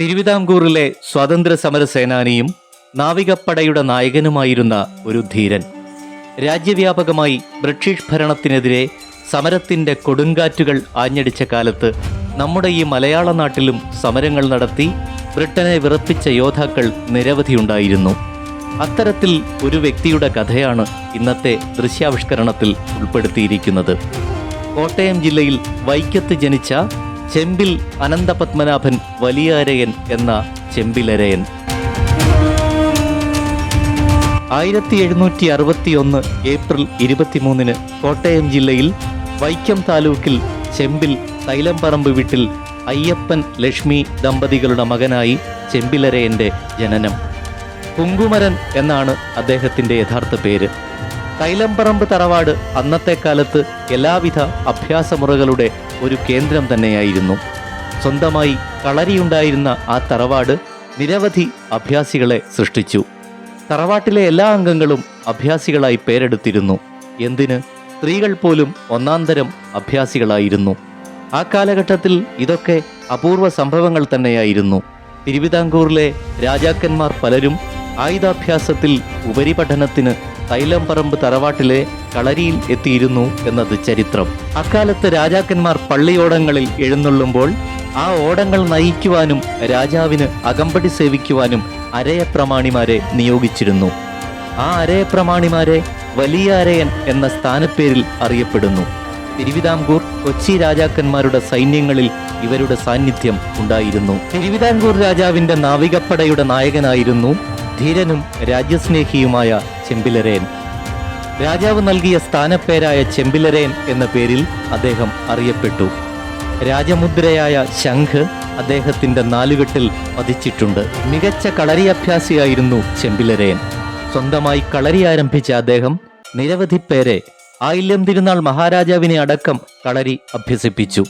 തിരുവിതാംകൂറിലെ സ്വാതന്ത്ര്യ സമര സേനാനിയും നാവികപ്പടയുടെ നായകനുമായിരുന്ന ഒരു ധീരൻ. രാജ്യവ്യാപകമായി ബ്രിട്ടീഷ് ഭരണത്തിനെതിരെ സമരത്തിന്റെ കൊടുങ്കാറ്റുകൾ ആഞ്ഞടിച്ച കാലത്ത് നമ്മുടെ ഈ മലയാള നാട്ടിലും സമരങ്ങൾ നടത്തി ബ്രിട്ടനെ വിറപ്പിച്ച യോദ്ധാക്കൾ നിരവധിയുണ്ടായിരുന്നു അത്തരത്തിൽ ഒരു വ്യക്തിയുടെ കഥയാണ് ഇന്നത്തെ ദൃശ്യാവിഷ്കരണത്തിൽ ഉൾപ്പെടുത്തിയിരിക്കുന്നത്. കോട്ടയം ജില്ലയിൽ വൈക്കത്ത് ജനിച്ച ചെമ്പിൽ അനന്തപത്മനാഭൻ വലിയാരയൻ എന്ന ചെമ്പിലരയൻ. ആയിരത്തി എഴുന്നൂറ്റി അറുപത്തിയൊന്ന് ഏപ്രിൽ ഇരുപത്തിമൂന്നിന് കോട്ടയം ജില്ലയിൽ വൈക്കം താലൂക്കിൽ ചെമ്പിൽ തൈലംപറമ്പ് വീട്ടിൽ അയ്യപ്പൻ ലക്ഷ്മി ദമ്പതികളുടെ മകനായി ചെമ്പിലരയന്റെ ജനനം. കുങ്കുമരൻ എന്നാണ് അദ്ദേഹത്തിന്റെ യഥാർത്ഥ പേര്. തൈലംപറമ്പ് തറവാട് അന്നത്തെ കാലത്ത് എല്ലാവിധ അഭ്യാസമുറകളുടെ ഒരു കേന്ദ്രം തന്നെയായിരുന്നു. സ്വന്തമായി കളരിയുണ്ടായിരുന്ന ആ തറവാട് നിരവധി അഭ്യാസികളെ സൃഷ്ടിച്ചു. തറവാട്ടിലെ എല്ലാ അംഗങ്ങളും അഭ്യാസികളായി പേരെടുത്തിരുന്നു. എന്തിന്? സ്ത്രീകൾ പോലും ഒന്നാന്തരം അഭ്യാസികളായിരുന്നു. ആ കാലഘട്ടത്തിൽ ഇതൊക്കെ അപൂർവ സംഭവങ്ങൾ തന്നെയായിരുന്നു. തിരുവിതാംകൂറിലെ രാജാക്കന്മാർ പലരും ആയുധാഭ്യാസത്തിൽ ഉപരിപഠനത്തിന് തൈലംപറമ്പ് തറവാട്ടിലെ കളരിയിൽ എത്തിയിരുന്നു എന്നത് ചരിത്രം. അക്കാലത്ത് രാജാക്കന്മാർ പള്ളിയോടങ്ങളിൽ എഴുന്നള്ളുമ്പോൾ ആ ഓടങ്ങൾ നയിക്കുവാനും രാജാവിന് അകമ്പടി സേവിക്കുവാനും അരയപ്രമാണിമാരെ നിയോഗിച്ചിരുന്നു. ആ അരയപ്രമാണിമാരെ വലിയ അരയൻ എന്ന സ്ഥാനപ്പേരിൽ അറിയപ്പെടുന്നു. തിരുവിതാംകൂർ കൊച്ചി രാജാക്കന്മാരുടെ സൈന്യങ്ങളിൽ ഇവരുടെ സാന്നിധ്യം ഉണ്ടായിരുന്നു. തിരുവിതാംകൂർ രാജാവിന്റെ നാവികപ്പടയുടെ നായകനായിരുന്നു ധീരനും രാജ്യസ്നേഹിയുമായ ചെമ്പിലരയൻ രാജാവ് നൽകിയ സ്ഥാനപ്പേരായ ചെമ്പിലരേൻ എന്ന പേരിൽ അദ്ദേഹം അറിയപ്പെട്ടു. രാജമുദ്രയായ ശംഖ് അദ്ദേഹത്തിന്റെ നാലുകെട്ടിൽ പതിച്ചിട്ടുണ്ട് മികച്ച കളരി അഭ്യാസിയായിരുന്നു ചെമ്പിലരേൻ. സ്വന്തമായി കളരി ആരംഭിച്ച അദ്ദേഹം നിരവധി പേരെ ആയില്യം തിരുനാൾ മഹാരാജാവിനെ അടക്കം കളരി അഭ്യസിപ്പിച്ചു.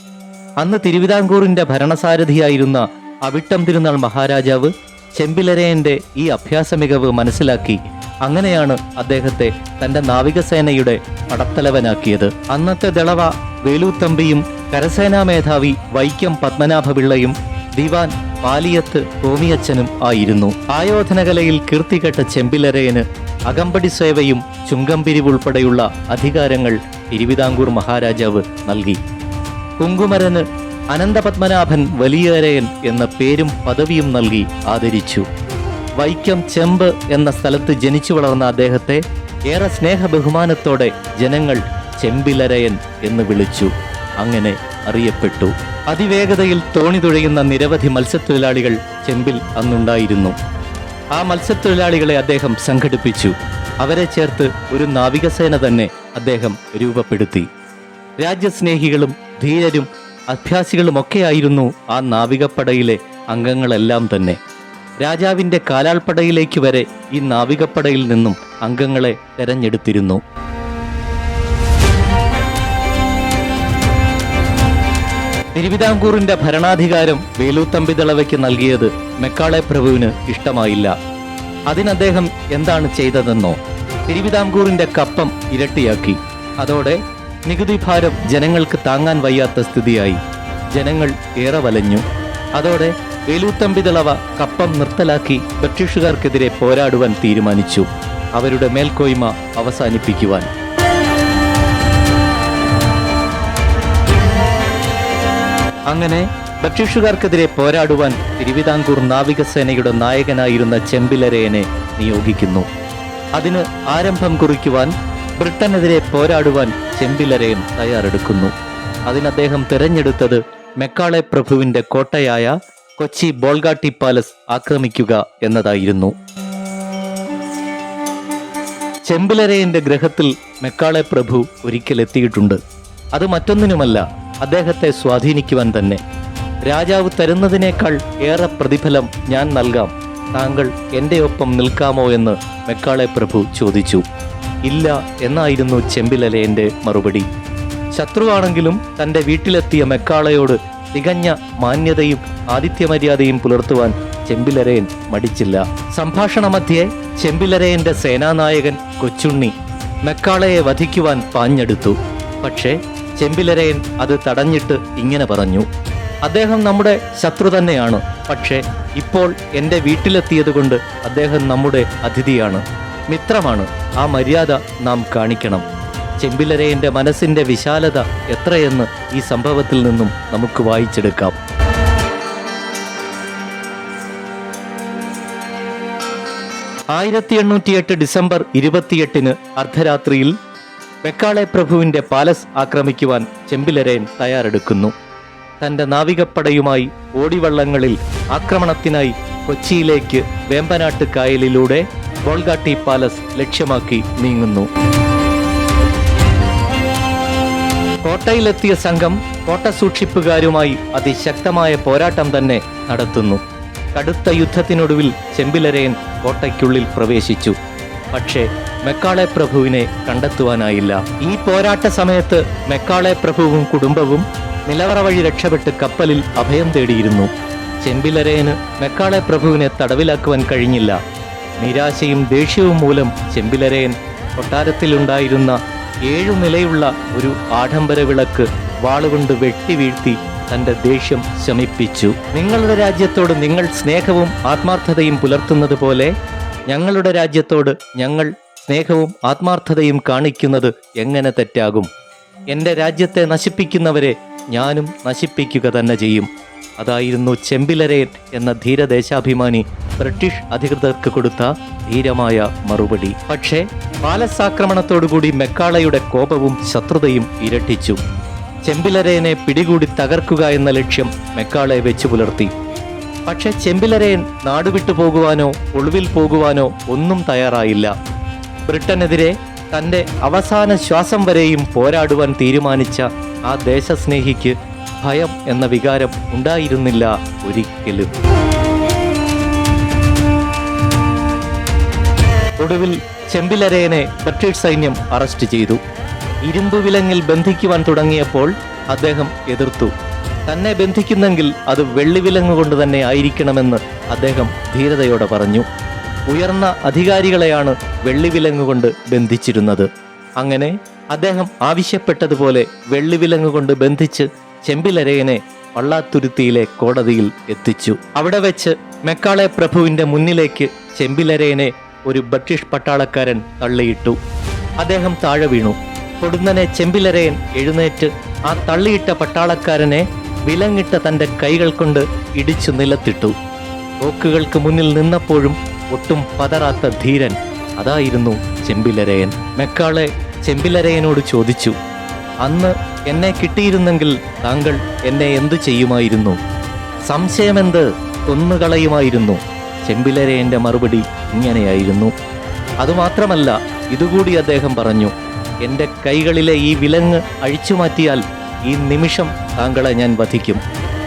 അന്ന് തിരുവിതാംകൂറിന്റെ ഭരണസാരഥിയായിരുന്ന അവിട്ടം തിരുനാൾ മഹാരാജാവ് ചെമ്പിലരേന്റെ ഈ അഭ്യാസ മികവ് മനസ്സിലാക്കി അങ്ങനെയാണ് അദ്ദേഹത്തെ തന്റെ നാവികസേനയുടെ പടത്തലവനാക്കിയത്. അന്നത്തെ ദളവ വേലൂത്തമ്പിയും കരസേനാ മേധാവി വൈക്കം പത്മനാഭപിള്ളയും ദിവാൻ പാലിയത്ത് കോമിയച്ചനും ആയിരുന്നു. ആയോധനകലയിൽ കീർത്തികെട്ട ചെമ്പിലരയന് അകമ്പടി സേവയും ചുങ്കംപിരിവ് ഉൾപ്പെടെയുള്ള അധികാരങ്ങൾ തിരുവിതാംകൂർ മഹാരാജാവ് നൽകി. കുങ്കുമരന് അനന്തപത്മനാഭൻ വലിയരയൻ എന്ന പേരും പദവിയും നൽകി ആദരിച്ചു. വൈക്കം ചെമ്പ് എന്ന സ്ഥലത്ത് ജനിച്ചു വളർന്ന അദ്ദേഹത്തെ ഏറെ സ്നേഹ ബഹുമാനത്തോടെ ജനങ്ങൾ ചെമ്പിലരയൻ എന്ന് വിളിച്ചു. അങ്ങനെ അറിയപ്പെട്ടു. അതിവേഗതയിൽ തോണി തുഴയുന്ന നിരവധി മത്സ്യത്തൊഴിലാളികൾ ചെമ്പിൽ അന്നുണ്ടായിരുന്നു. ആ മത്സ്യത്തൊഴിലാളികളെ അദ്ദേഹം സംഘടിപ്പിച്ചു. അവരെ ചേർത്ത് ഒരു നാവികസേന തന്നെ അദ്ദേഹം രൂപപ്പെടുത്തി. രാജ്യസ്നേഹികളും ധീരരും അഭ്യാസികളുമൊക്കെയായിരുന്നു ആ നാവികപ്പടയിലെ അംഗങ്ങളെല്ലാം തന്നെ. രാജാവിന്റെ കാലാൾപ്പടയിലേക്ക് വരെ ഈ നാവികപ്പടയിൽ നിന്നും അംഗങ്ങളെ തെരഞ്ഞെടുത്തിരുന്നു. തിരുവിതാംകൂറിന്റെ ഭരണാധികാരം വേലൂത്തമ്പിതളവയ്ക്ക് നൽകിയത് മെക്കാളെ പ്രഭുവിന് ഇഷ്ടമായില്ല. അതിനദ്ദേഹം എന്താണ് ചെയ്തതെന്നോ തിരുവിതാംകൂറിന്റെ കപ്പം ഇരട്ടിയാക്കി. അതോടെ നികുതി ഭാരം ജനങ്ങൾക്ക് താങ്ങാൻ വയ്യാത്ത സ്ഥിതിയായി. ജനങ്ങൾ ഏറെ വലഞ്ഞു. അതോടെ വേലൂത്തമ്പി ദളവ കപ്പം നിർത്തലാക്കി ബ്രിട്ടീഷുകാർക്കെതിരെ പോരാടുവാൻ തീരുമാനിച്ചു. അവരുടെ മേൽക്കോയ്മ അവസാനിപ്പിക്കുവാൻ. അങ്ങനെ ബ്രിട്ടീഷുകാർക്കെതിരെ പോരാടുവാൻ തിരുവിതാംകൂർ നാവികസേനയുടെ നായകനായിരുന്ന ചെമ്പിലരയനെ നിയോഗിക്കുന്നു. അതിന് ആരംഭം കുറിക്കുവാൻ ബ്രിട്ടനെതിരെ പോരാടുവാൻ ചെമ്പിലരയൻ തയ്യാറെടുക്കുന്നു. അതിന് അദ്ദേഹം തിരഞ്ഞെടുത്തത് മെക്കാളെ പ്രഭുവിന്റെ കോട്ടയായ കൊച്ചി ബോൾഗാട്ടി പാലസ് ആക്രമിക്കുക എന്നതായിരുന്നു. ചെമ്പിലരയന്റെ ഗ്രഹത്തിൽ മെക്കാളെ പ്രഭു ഒരിക്കൽ എത്തിയിട്ടുണ്ട്. അത് മറ്റൊന്നിനുമല്ല അദ്ദേഹത്തെ സ്വാധീനിക്കുവാൻ തന്നെ. രാജാവ് തരുന്നതിനേക്കാൾ ഏറെ പ്രതിഫലം ഞാൻ നൽകാം. താങ്കൾ എന്റെ ഒപ്പം നിൽക്കാമോ എന്ന് മെക്കാളെ പ്രഭു ചോദിച്ചു. ഇല്ല എന്നായിരുന്നു ചെമ്പിലലയന്റെ മറുപടി. ശത്രുവാണെങ്കിലും തന്റെ വീട്ടിലെത്തിയ മെക്കാളയോട് തികഞ്ഞ മാന്യതയും ആതിഥ്യമര്യാദയും പുലർത്തുവാൻ ചെമ്പിലരയൻ മടിച്ചില്ല. സംഭാഷണമധ്യേ ചെമ്പിലരയന്റെ സേനാനായകൻ കൊച്ചുണ്ണി മെക്കാളയെ വധിക്കുവാൻ പാഞ്ഞെടുത്തു. പക്ഷേ ചെമ്പിലരയൻ അത് തടഞ്ഞിട്ട് ഇങ്ങനെ പറഞ്ഞു. അദ്ദേഹം നമ്മുടെ ശത്രു തന്നെയാണ്. പക്ഷേ ഇപ്പോൾ എന്റെ വീട്ടിലെത്തിയതുകൊണ്ട് അദ്ദേഹം നമ്മുടെ അതിഥിയാണ്. മിത്രമാണ്. ആ മര്യാദ നാം കാണിക്കണം. ചെമ്പിലരയന്റെ മനസ്സിന്റെ വിശാലത എത്രയെന്ന് ഈ സംഭവത്തിൽ നിന്നും നമുക്ക് വായിച്ചെടുക്കാം. ആയിരത്തി എണ്ണൂറ്റിയെട്ട് ഡിസംബർ ഇരുപത്തിയെട്ടിന് അർദ്ധരാത്രിയിൽ വെക്കാളെ പ്രഭുവിന്റെ പാലസ് ആക്രമിക്കുവാൻ ചെമ്പിലരയൻ തയ്യാറെടുക്കുന്നു. തന്റെ നാവികപ്പടയുമായി ഓടിവള്ളങ്ങളിൽ ആക്രമണത്തിനായി കൊച്ചിയിലേക്ക് വേമ്പനാട്ട് കായലിലൂടെ ബോൾഗാട്ടി പാലസ് ലക്ഷ്യമാക്കി നീങ്ങുന്നു. കോട്ടയിലെത്തിയ സംഘം കോട്ട സൂക്ഷിപ്പുകാരുമായി അതിശക്തമായ പോരാട്ടം തന്നെ നടത്തുന്നു. കടുത്ത യുദ്ധത്തിനൊടുവിൽ ചെമ്പിലരയൻ കോട്ടയ്ക്കുള്ളിൽ പ്രവേശിച്ചു. പക്ഷേ മെക്കാളെ പ്രഭുവിനെ കണ്ടെത്തുവാനായില്ല. ഈ പോരാട്ട സമയത്ത് മെക്കാളെ പ്രഭുവും കുടുംബവും നിലവറ വഴി രക്ഷപ്പെട്ട് കപ്പലിൽ അഭയം തേടിയിരുന്നു. ചെമ്പിലരയന് മെക്കാളെ പ്രഭുവിനെ തടവിലാക്കുവാൻ കഴിഞ്ഞില്ല. നിരാശയും ദേഷ്യവും മൂലം ചെമ്പിലരയൻ കൊട്ടാരത്തിലുണ്ടായിരുന്ന ഏഴു നിലയുള്ള ഒരു ആഡംബര വിളക്ക് വാളുകൊണ്ട് വെട്ടി വീഴ്ത്തി തന്റെ ദേഷ്യം ശമിപ്പിച്ചു. നിങ്ങളുടെ രാജ്യത്തോട് നിങ്ങൾ സ്നേഹവും ആത്മാർത്ഥതയും പുലർത്തുന്നത് പോലെ ഞങ്ങളുടെ രാജ്യത്തോട് ഞങ്ങൾ സ്നേഹവും ആത്മാർത്ഥതയും കാണിക്കുന്നത് എങ്ങനെ തെറ്റാകും? എന്റെ രാജ്യത്തെ നശിപ്പിക്കുന്നവരെ ഞാനും നശിപ്പിക്കുക തന്നെ ചെയ്യും. അതായിരുന്നു ചെമ്പിലരയൻ എന്ന ധീരദേശാഭിമാനി ബ്രിട്ടീഷ് അധികൃതർക്ക് കൊടുത്ത ധീരമായ മറുപടി. പക്ഷേ പാലസ് ആക്രമണത്തോടുകൂടി മെക്കാളയുടെ കോപവും ശത്രുതയും ഇരട്ടിച്ചു. ചെമ്പിലരയനെ പിടികൂടി തകർക്കുക എന്ന ലക്ഷ്യം മെക്കാളെ വെച്ചു പുലർത്തി. പക്ഷെ ചെമ്പിലരയൻ നാടുവിട്ടു പോകുവാനോ ഒളിവിൽ പോകുവാനോ ഒന്നും തയ്യാറായില്ല. ബ്രിട്ടനെതിരെ തന്റെ അവസാന ശ്വാസം വരെയും പോരാടുവാൻ തീരുമാനിച്ച ആ ദേശസ്നേഹിക്ക് ഭയം എന്ന വികാരം ഉണ്ടായിരുന്നില്ല ഒരിക്കലും. ഒടുവിൽ ചെമ്പിലരയനെ ബ്രിട്ടീഷ് സൈന്യം അറസ്റ്റ് ചെയ്തു. ഇരുമ്പ് വിലങ്ങിൽ ബന്ധിക്കുവാൻ തുടങ്ങിയപ്പോൾ അദ്ദേഹം എതിർത്തു. തന്നെ ബന്ധിക്കുന്നെങ്കിൽ അത് വെള്ളിവിലങ്ങ് കൊണ്ട് തന്നെ ആയിരിക്കണമെന്ന് അദ്ദേഹം ധീരതയോടെ പറഞ്ഞു. ഉയർന്ന അധികാരികളെയാണ് വെള്ളിവിലങ്ങ് കൊണ്ട് ബന്ധിച്ചിരുന്നത്. അങ്ങനെ അദ്ദേഹം ആവശ്യപ്പെട്ടതുപോലെ വെള്ളിവിലങ്ങ് കൊണ്ട് ബന്ധിച്ച് ചെമ്പിലരയനെ വള്ളാത്തുരുത്തിയിലെ കോടതിയിൽ എത്തിച്ചു. അവിടെ വെച്ച് മെക്കാളെ പ്രഭുവിന്റെ മുന്നിലേക്ക് ചെമ്പിലരയനെ ഒരു ബ്രിട്ടീഷ് പട്ടാളക്കാരൻ തള്ളിയിട്ടു. അദ്ദേഹം താഴെ വീണു. പൊടുന്നനെ ചെമ്പിലരയൻ എഴുന്നേറ്റ് ആ തള്ളിയിട്ട പട്ടാളക്കാരനെ വിലങ്ങിട്ട തന്റെ കൈകൾ കൊണ്ട് ഇടിച്ചു നിലത്തിട്ടു. തോക്കുകൾക്ക് മുന്നിൽ നിന്നപ്പോഴും ഒട്ടും പതറാത്ത ധീരൻ അതായിരുന്നു ചെമ്പിലരയൻ. മെക്കാളെ ചെമ്പിലരയനോട് ചോദിച്ചു അന്ന് എന്നെ കിട്ടിയിരുന്നെങ്കിൽ താങ്കൾ എന്നെ എന്തു ചെയ്യുമായിരുന്നു? സംശയമെന്ത്? കൊന്നുകളയുമായിരുന്നു. ചെമ്പിലരയന്റെ മറുപടി ഇങ്ങനെയായിരുന്നു. അതുമാത്രമല്ല ഇതുകൂടി അദ്ദേഹം പറഞ്ഞു എന്റെ കൈകളിലെ ഈ വിലങ്ങ് അഴിച്ചു മാറ്റിയാൽ ഈ നിമിഷം താങ്കളെ ഞാൻ വധിക്കും.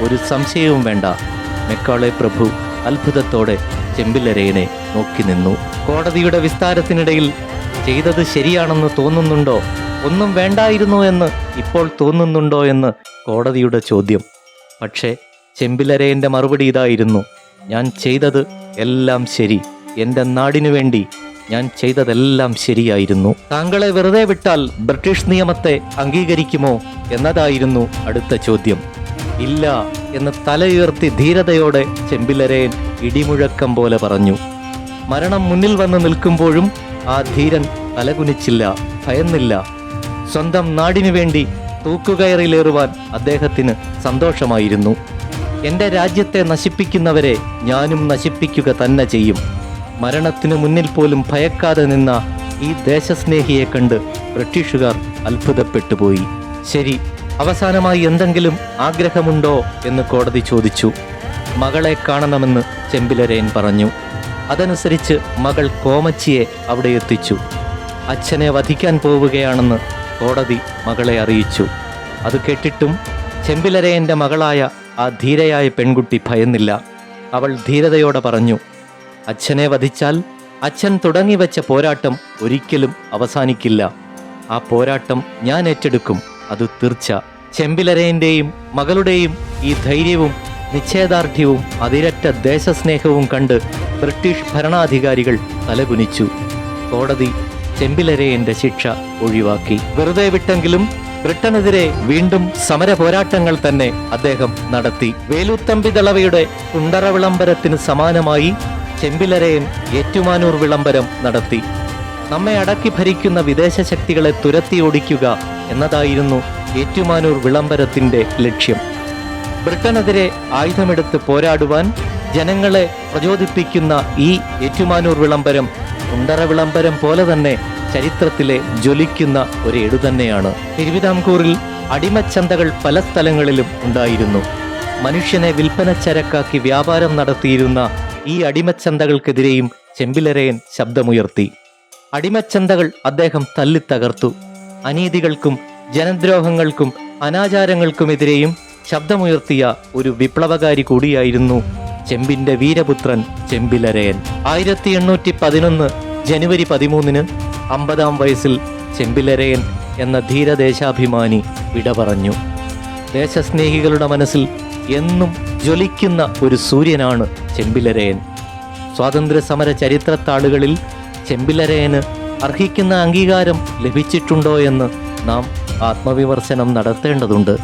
ഒരു സംശയവും വേണ്ട. മെക്കാളെ പ്രഭു അത്ഭുതത്തോടെ ചെമ്പിലരയനെ നോക്കി നിന്നു. കോടതിയുടെ വിസ്താരത്തിനിടയിൽ ചെയ്തത് ശരിയാണെന്ന് തോന്നുന്നുണ്ടോ? ഒന്നും വേണ്ടായിരുന്നു എന്ന് ഇപ്പോൾ തോന്നുന്നുണ്ടോ എന്ന് കോടതിയുടെ ചോദ്യം. പക്ഷേ ചെമ്പിലരയന്റെ മറുപടി ഇതായിരുന്നു. ഞാൻ ചെയ്തത് എല്ലാം ശരി. എന്റെ നാടിനു വേണ്ടി ഞാൻ ചെയ്തതെല്ലാം ശരിയായിരുന്നു. താങ്കളെ വെറുതെ വിട്ടാൽ ബ്രിട്ടീഷ് നിയമത്തെ അംഗീകരിക്കുമോ എന്നതായിരുന്നു അടുത്ത ചോദ്യം. ഇല്ല എന്ന് തലയുയർത്തി ധീരതയോടെ ചെമ്പിലരയൻ ഇടിമുഴക്കം പോലെ പറഞ്ഞു. മരണം മുന്നിൽ വന്ന് നിൽക്കുമ്പോഴും ആ ധീരൻ തലകുനിച്ചില്ല ഭയന്നില്ല. സ്വന്തം നാടിനു വേണ്ടി തൂക്കുകയറിലേറുവാൻ അദ്ദേഹത്തിന് സന്തോഷമായിരുന്നു. എന്റെ രാജ്യത്തെ നശിപ്പിക്കുന്നവരെ ഞാനും നശിപ്പിക്കുക തന്നെ ചെയ്യും. മരണത്തിനു മുന്നിൽ പോലും ഭയക്കാതെ നിന്ന ഈ ദേശസ്നേഹിയെ കണ്ട് ബ്രിട്ടീഷുകാർ അത്ഭുതപ്പെട്ടുപോയി. ശരി അവസാനമായി എന്തെങ്കിലും ആഗ്രഹമുണ്ടോ എന്ന് കോടതി ചോദിച്ചു. മകളെ കാണണമെന്ന് ചെമ്പിലരയൻ പറഞ്ഞു. അതനുസരിച്ച് മകൾ കോമച്ചിയെ അവിടെ എത്തിച്ചു. അച്ഛനെ വധിക്കാൻ പോവുകയാണെന്ന് കോടതി മകളെ അറിയിച്ചു. അത് കേട്ടിട്ടും ചെമ്പിലരയന്റെ മകളായ ആ ധീരയായ പെൺകുട്ടി ഭയന്നില്ല. അവൾ ധീരതയോടെ പറഞ്ഞു അച്ഛനെ വധിച്ചാൽ അച്ഛൻ തുടങ്ങിവെച്ച പോരാട്ടം ഒരിക്കലും അവസാനിക്കില്ല. ആ പോരാട്ടം ഞാൻ ഏറ്റെടുക്കും. അത് തീർച്ച. ചെമ്പിലരേന്റെയും മകളുടെയും ഈ ധൈര്യവും നിശ്ചയദാർഢ്യവും അതിരറ്റ ദേശസ്നേഹവും കണ്ട് ബ്രിട്ടീഷ് ഭരണാധികാരികൾ തലകുനിച്ചു. കോടതി ചെമ്പിലരേന്റെ ശിക്ഷ ഒഴിവാക്കി. വെറുതെ വിട്ടെങ്കിലും ബ്രിട്ടനെതിരെ വീണ്ടും സമര പോരാട്ടങ്ങൾ തന്നെ അദ്ദേഹം നടത്തി. വേലുത്തമ്പി ദളവയുടെ കുണ്ടറ വിളംബരത്തിന് സമാനമായി ചെമ്പിലരയൻ ഏറ്റുമാനൂർ വിളംബരം നടത്തി. നമ്മെ അടക്കി ഭരിക്കുന്ന വിദേശ ശക്തികളെ തുരത്തി ഓടിക്കുക എന്നതായിരുന്നു ഏറ്റുമാനൂർ വിളംബരത്തിന്റെ ലക്ഷ്യം. ബ്രിട്ടനെതിരെ ആയുധമെടുത്ത് പോരാടുവാൻ ജനങ്ങളെ പ്രചോദിപ്പിക്കുന്ന ഈ ഏറ്റുമാനൂർ വിളംബരം കുണ്ടറ വിളംബരം പോലെ തന്നെ ചരിത്രത്തിലെ ജ്വലിക്കുന്ന ഒരു ഏടു തന്നെയാണ്. തിരുവിതാംകൂറിൽ അടിമച്ചന്തകൾ പല സ്ഥലങ്ങളിലും ഉണ്ടായിരുന്നു. മനുഷ്യനെ വിൽപ്പന ചരക്കാക്കി വ്യാപാരം നടത്തിയിരുന്ന ഈ അടിമച്ചന്തകൾക്കെതിരെയും ചെമ്പിലരയൻ ശബ്ദമുയർത്തി. അടിമച്ചന്തകൾ അദ്ദേഹം തല്ലിത്തകർത്തു അനീതികൾക്കും ജനദ്രോഹങ്ങൾക്കും അനാചാരങ്ങൾക്കുമെതിരെയും ശബ്ദമുയർത്തിയ ഒരു വിപ്ലവകാരി കൂടിയായിരുന്നു ചെമ്പിന്റെ വീരപുത്രൻ ചെമ്പിലരയൻ. ആയിരത്തി എണ്ണൂറ്റി പതിനൊന്ന് ജനുവരി പതിമൂന്നിന് അമ്പതാം വയസ്സിൽ ചെമ്പിലരയൻ എന്ന ധീരദേശാഭിമാനി വിട പറഞ്ഞു ദേശസ്നേഹികളുടെ മനസ്സിൽ എന്നും ജ്വലിക്കുന്ന ഒരു സൂര്യനാണ് ചെമ്പിലരയൻ. സ്വാതന്ത്ര്യ സമര ചരിത്രത്താളുകളിൽ ചെമ്പിലരയന് അർഹിക്കുന്ന അംഗീകാരം ലഭിച്ചിട്ടുണ്ടോ എന്ന് നാം ആത്മവിമർശനം നടത്തേണ്ടതുണ്ട്.